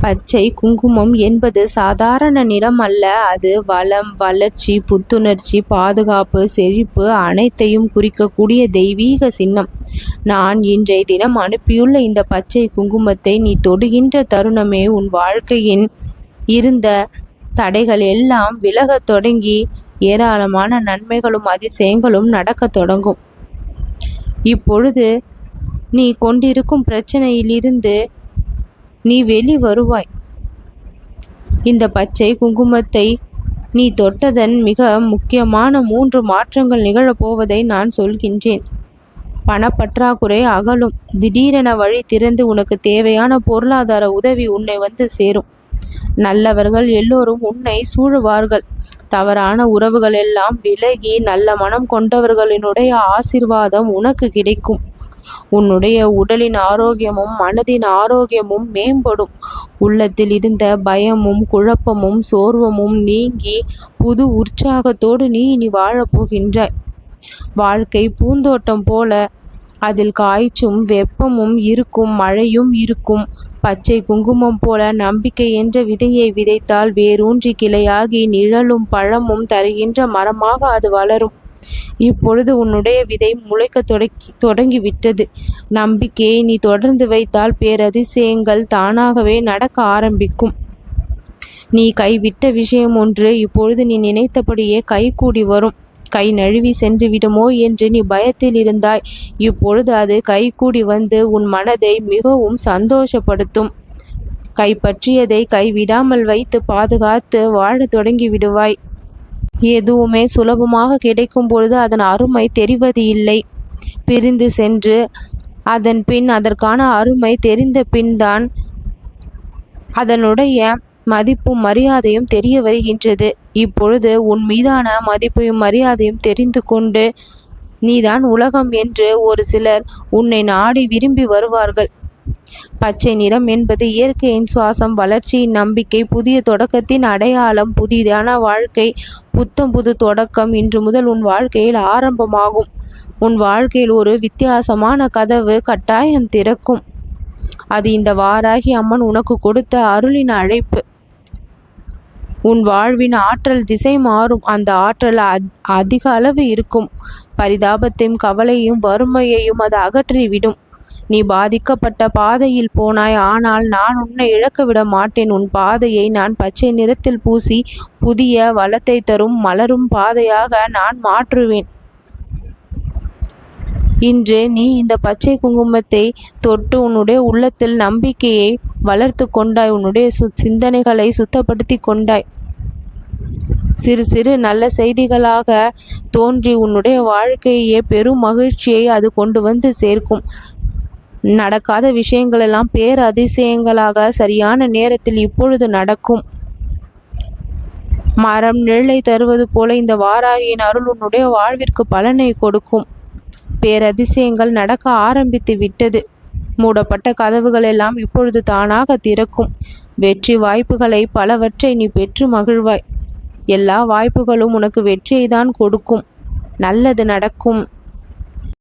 பச்சை குங்குமம் என்பது சாதாரண நிறம் அல்ல. அது வளம் வளர்ச்சி புத்துணர்ச்சி பாதுகாப்பு செழிப்பு அனைத்தையும் குறிக்கக்கூடிய தெய்வீக சின்னம். நான் இன்றைய தினம் அனுப்பியுள்ள இந்த பச்சை குங்குமத்தை நீ தொடுகின்ற தருணமே உன் வாழ்க்கையின் இருந்த தடைகள் எல்லாம் விலகத் தொடங்கி ஏராளமான நன்மைகளும் அதிசயங்களும் நடக்கத் தொடங்கும். இப்பொழுது நீ கொண்டிருக்கும் பிரச்சனையிலிருந்து நீ வெளி வருவாய். இந்த பச்சை குங்குமத்தை நீ தொட்டதன் மிக முக்கியமான மூன்று மாற்றங்கள் நிகழப்போவதை நான் சொல்கின்றேன். பணப்பற்றாக்குறை அகலும். திடீரென வழி திறந்து உனக்கு தேவையான பொருளாதார உதவி உன்னை வந்து சேரும். நல்லவர்கள் எல்லோரும் உன்னை சூழுவார்கள். தவறான உறவுகள் எல்லாம் விலகி நல்ல மனம் கொண்டவர்களினுடைய ஆசிர்வாதம் உனக்கு கிடைக்கும். உன்னுடைய உடலின் ஆரோக்கியமும் மனதின் ஆரோக்கியமும் மேம்படும். உள்ளத்தில் இருந்த பயமும் குழப்பமும் சோர்வமும் நீங்கி புது உற்சாகத்தோடு நீ இனி வாழப்போகின்றாய் வாழ்க்கை பூந்தோட்டம் போல. அதில் காய்ச்சும் வெப்பமும் இருக்கும் மழையும் இருக்கும். பச்சை குங்குமம் போல நம்பிக்கை என்ற விதையை விதைத்தால் வேரூன்றி கிளையாகி நிழலும் பழமும் தருகின்ற மரமாக அது வளரும். இப்பொழுது உன்னுடைய விதை முளைக்க தொடக்கி தொடங்கிவிட்டது. நம்பிக்கையை நீ தொடர்ந்து வைத்தால் பேரதிசயங்கள் தானாகவே நடக்க ஆரம்பிக்கும். நீ கைவிட்ட விஷயம் ஒன்று இப்பொழுது நீ நினைத்தபடியே கைகூடி வரும். கை நழுவி சென்று விடுமோ என்று நீ பயத்தில் இருந்தாய். இப்பொழுது அது கைகூடி வந்து உன் மனதை மிகவும் சந்தோஷப்படுத்தும். கைப்பற்றியதை கைவிடாமல் வைத்து பாதுகாத்து வாழத் தொடங்கி விடுவாய். எதுவுமே சுலபமாக கிடைக்கும் பொழுது அதன் அருமை தெரிவது இல்லை. பிரிந்து சென்று அதன் பின் அதற்கான அருமை தெரிந்த பின்தான் அதனுடைய மதிப்பும் மரியாதையும் தெரிய வருகின்றது. இப்பொழுது உன் மீதான மதிப்பையும் மரியாதையும் தெரிந்து கொண்டு நீதான் உலகம் என்று ஒரு சிலர் உன்னை நாடி விரும்பி வருவார்கள். பச்சை நிறம் என்பது இயற்கையின் சுவாசம் வளர்ச்சியின் நம்பிக்கை புதிய தொடக்கத்தின் அடையாளம் புதிதான வாழ்க்கை புத்தம் புது தொடக்கம் இன்று முதல் உன் வாழ்க்கையில் ஆரம்பமாகும். உன் வாழ்க்கையில் ஒரு வித்தியாசமான கதவு கட்டாயம் திறக்கும். அது இந்த வாராகி அம்மன் உனக்கு கொடுத்த அருளின் அழைப்பு. உன் வாழ்வின் ஆற்றல் திசை மாறும். அந்த ஆற்றல் அதிக அளவு இருக்கும். பரிதாபத்தையும் கவலையும் வறுமையையும் அது அகற்றிவிடும். நீ பாதிக்கப்பட்ட பாதையில் போனாய். ஆனால் நான் உன்னை இழக்க விட மாட்டேன். உன் பாதையை நான் பச்சை நிறத்தில் பூசி புதிய வளத்தை தரும் மலரும் பாதையாக நான் மாற்றுவேன். இன்று நீ இந்த பச்சை குங்குமத்தை தொட்டு உன்னுடைய உள்ளத்தில் நம்பிக்கையை வளர்த்து கொண்டாய். உன்னுடைய சு சிந்தனைகளை சுத்தப்படுத்தி கொண்டாய். சிறு சிறு நல்ல செய்திகளாக தோன்றி உன்னுடைய வாழ்க்கையே பெரும் மகிழ்ச்சியை அது கொண்டு வந்து சேர்க்கும். நடக்காத விஷயங்கள் எல்லாம் பேரதிசயங்களாக சரியான நேரத்தில் இப்பொழுது நடக்கும். மரம் நிழலை தருவது போல இந்த வாராகியின் அருள் உன்னுடைய வாழ்விற்கு பலனை கொடுக்கும். பேரதிசயங்கள் நடக்க ஆரம்பித்து விட்டது. மூடப்பட்ட கதவுகள் எல்லாம் இப்பொழுது தானாக திறக்கும். வெற்றி வாய்ப்புகளை பலவற்றை நீ பெற்று மகிழ்வாய். எல்லா வாய்ப்புகளும் உனக்கு வெற்றியை தான் கொடுக்கும். நல்லது நடக்கும்.